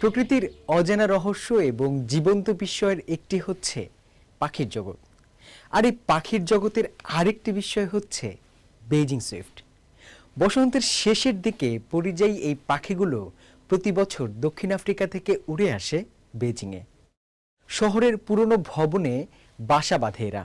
প্রকৃতির অজানা রহস্য এবং জীবন্ত বিস্ময়ের একটি হচ্ছে পাখির জগৎ। আর এই পাখির জগতের আরেকটি বিষয় হচ্ছে বেইজিং সুইফট বসন্তের শেষের দিকে পরিযায়ী এই পাখিগুলো প্রতি বছর দক্ষিণ আফ্রিকা থেকে উড়ে আসে বেজিংয়ে শহরের পুরনো ভবনে বাসা বাঁধে এরা।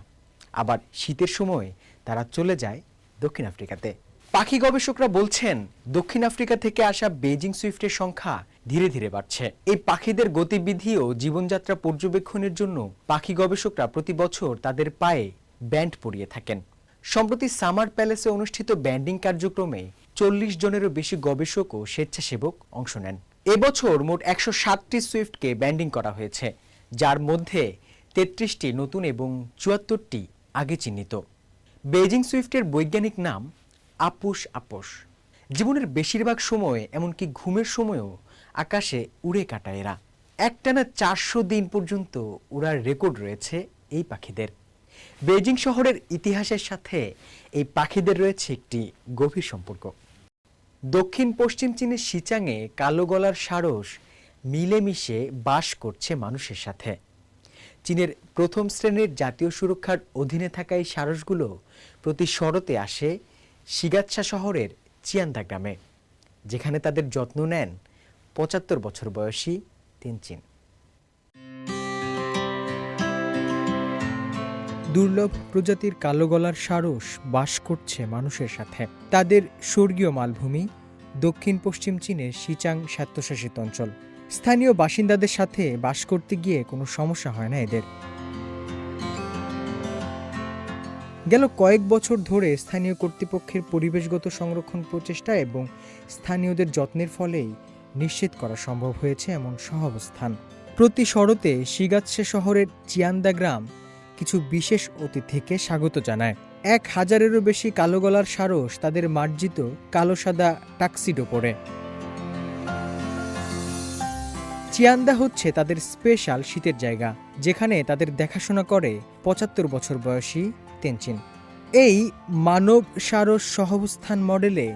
আবার শীতের সময় তারা চলে যায় দক্ষিণ আফ্রিকাতে। পাখি গবেষকরা বলছেন, দক্ষিণ আফ্রিকা থেকে আসা বেজিং সুইফটের সংখ্যা ধীরে ধীরে বাড়ছে। এই পাখিদের গতিবিধি ও জীবনযাত্রা পর্যবেক্ষণের জন্য পাখি গবেষকরা প্রতি বছর তাদের পায়ে ব্যান্ড পরিয়ে থাকেন। সম্প্রতি সামার প্যালেসে অনুষ্ঠিত ব্যান্ডিং কার্যক্রমে চল্লিশ জনেরও বেশি গবেষক ও স্বেচ্ছাসেবক অংশ নেন। এবছর মোট একশো সাতটি সুইফটকে ব্যান্ডিং করা হয়েছে, যার মধ্যে তেত্রিশটি নতুন এবং চুয়াত্তরটি আগে চিহ্নিত। বেজিং সুইফটের বৈজ্ঞানিক নাম আপুস আপোষ জীবনের বেশিরভাগ সময় এমনকি ঘুমের সময়ও আকাশে উড়ে কাটায় এরা। একটানা চারশো দিন পর্যন্ত উড়ার রেকর্ড রয়েছে এই পাখিদের। বেজিং শহরের ইতিহাসের সাথে এই পাখিদের রয়েছে একটি গভীর সম্পর্ক। দক্ষিণ পশ্চিম চীনের সিচাংয়ে কালো গলার সারস মিলেমিশে বাস করছে মানুষের সাথে। চীনের প্রথম শ্রেণির জাতীয় সুরক্ষার অধীনে থাকা এই সারসগুলো প্রতি শরতে আসে শিগাচ্ছা শহরের চিয়ান্দা গ্রামে, যেখানে তাদের যত্ন নেন পঁচাত্তর বছর বয়সী তেনচিন দুর্লভ প্রজাতির কালো গলার সারস বাস করছে মানুষের সাথে। তাদের স্বর্গীয় মালভূমি, দক্ষিণ পশ্চিম চীনের সিচাং স্বায়ত্তশাসিত অঞ্চল। স্থানীয় বাসিন্দাদের সাথে বাস করতে গিয়ে কোনো সমস্যা হয় না এদের। গেল কয়েক বছর ধরে স্থানীয় কর্তৃপক্ষের পরিবেশগত সংরক্ষণ প্রচেষ্টা এবং স্থানীয়দের যত্নের ফলেই নিশ্চিত করা সম্ভব হয়েছে এমন সহাবস্থান। প্রতি শরতে শিগাৎসে শহরের চিয়ান্দা গ্রাম কিছু বিশেষ অতিথিকে স্বাগত জানায়। এক হাজারেরও বেশি কালো গলার সারস তাদের মার্জিত কালো সাদা টাক্সিডো পরে। চিয়ান্দা হচ্ছে তাদের স্পেশাল শীতের জায়গা, যেখানে তাদের দেখাশোনা করে পঁচাত্তর বছর বয়সী তেনচিন। এই মানব সারস সহাবস্থান মডেলে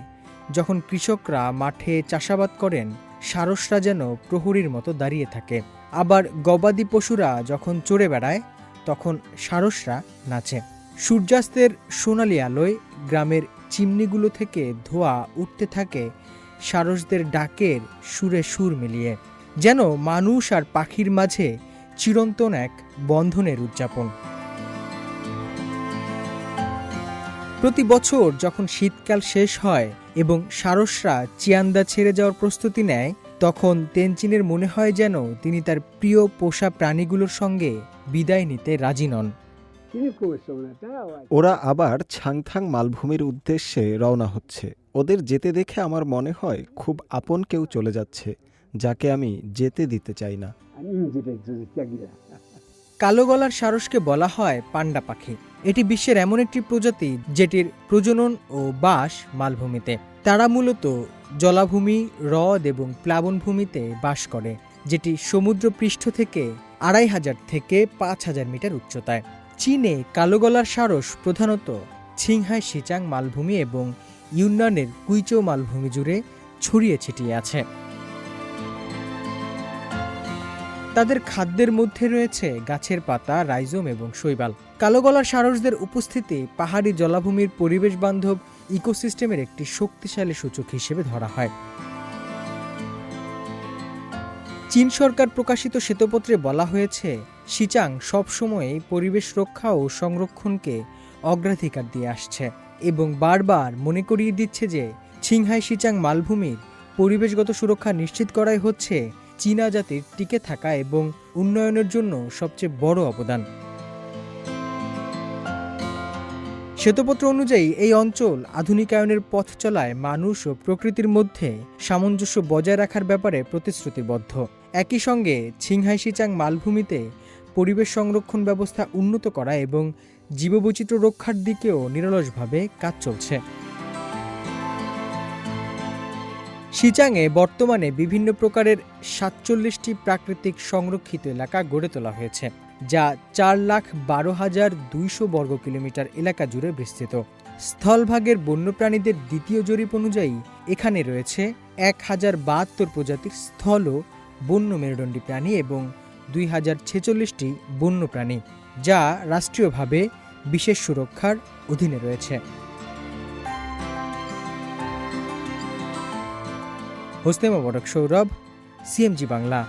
যখন কৃষকরা মাঠে চাষাবাদ করেন সারসরা যেন প্রহরীর মতো দাঁড়িয়ে থাকে। আবার গবাদি পশুরা যখন চড়ে বেড়ায়, তখন সারসরা নাচে। সূর্যাস্তের সোনালি আলোয় গ্রামের চিমনিগুলো থেকে ধোঁয়া উঠতে থাকে সারসদের ডাকের সুরে সুর মিলিয়ে। যেন মানুষ আর পাখির মাঝে চিরন্তন এক বন্ধনের উদযাপন। প্রতি বছর যখন শীতকাল শেষ হয় এবং সারসরা চিয়ান্দা ছেড়ে যাওয়ার প্রস্তুতি নেয় তখন তেনচিনের মনে হয় যেন তিনি তার প্রিয় পোষা প্রাণীগুলোর সঙ্গে বিদায় নিতে রাজি নন। ওরা আবার ছাংথাং মালভূমির উদ্দেশ্যে রওনা হচ্ছে। ওদের যেতে দেখে আমার মনে হয় খুব আপন কেউ চলে যাচ্ছে যাকে আমি যেতে দিতে চাই না। কালো গলার সারসকে বলা হয় পান্ডা পাখি। এটি বিশ্বের এমন একটি প্রজাতি যেটির প্রজনন ও বাস মালভূমিতে। তারা মূলত জলাভূমি, হ্রদ এবং প্লাবনভূমিতে বাস করে, যেটি সমুদ্র পৃষ্ঠ থেকে আড়াই হাজার থেকে পাঁচ হাজার মিটার উচ্চতায়। চীনে কালো গলার সারস প্রধানত ছিংহাই সিচাং মালভূমি এবং ইউনানের কুইচো মালভূমি জুড়ে ছড়িয়ে ছিটিয়ে আছে। তাদের খাদ্যের মধ্যে রয়েছে গাছের পাতা, রাইজোম এবং শৈবাল। কালো গলার সারসদের উপস্থিতি পাহাড়ি জলাভূমির পরিবেশ বান্ধব ইকোসিস্টেমের একটি শক্তিশালী সূচক হিসেবে ধরা হয়। চীন সরকার প্রকাশিত শ্বেতপত্রে বলা হয়েছে, সিচাং সবসময়ই পরিবেশ রক্ষা ও সংরক্ষণকে অগ্রাধিকার দিয়ে আসছে এবং বারবার মনে করিয়ে দিচ্ছে যে ছিংহাই সিচাং মালভূমির পরিবেশগত সুরক্ষা নিশ্চিত করাই হচ্ছে চীনা জাতির টিকে থাকা এবং উন্নয়নের জন্য সবচেয়ে বড় অবদান। শ্বেতপত্র অনুযায়ী, এই অঞ্চল আধুনিকায়নের পথ চলায় মানুষ ও প্রকৃতির মধ্যে সামঞ্জস্য বজায় রাখার ব্যাপারে প্রতিশ্রুতিবদ্ধ। একই সঙ্গে ছিংহাই সিচাং মালভূমিতে পরিবেশ সংরক্ষণ ব্যবস্থা উন্নত করা এবং জীববৈচিত্র্য রক্ষার দিকেও নিরলসভাবে কাজ চলছে। সিচাংয়ে বর্তমানে বিভিন্ন প্রকারের সাতচল্লিশটি প্রাকৃতিক সংরক্ষিত এলাকা গড়ে তোলা হয়েছে, যা চার লাখ বারো হাজার দুইশো বর্গ কিলোমিটার এলাকা জুড়ে বিস্তৃত। স্থলভাগের বন্যপ্রাণীদের দ্বিতীয় জরিপ অনুযায়ী এখানে রয়েছে এক হাজার বাহাত্তর প্রজাতির স্থল বন্য মেরুদণ্ডী প্রাণী এবং দুই হাজার ছেচল্লিশটি বন্য প্রাণী যা রাষ্ট্রীয়ভাবে বিশেষ সুরক্ষার অধীনে রয়েছে। হোসনেমা বটক সৌরভ সিএমজি বাংলা।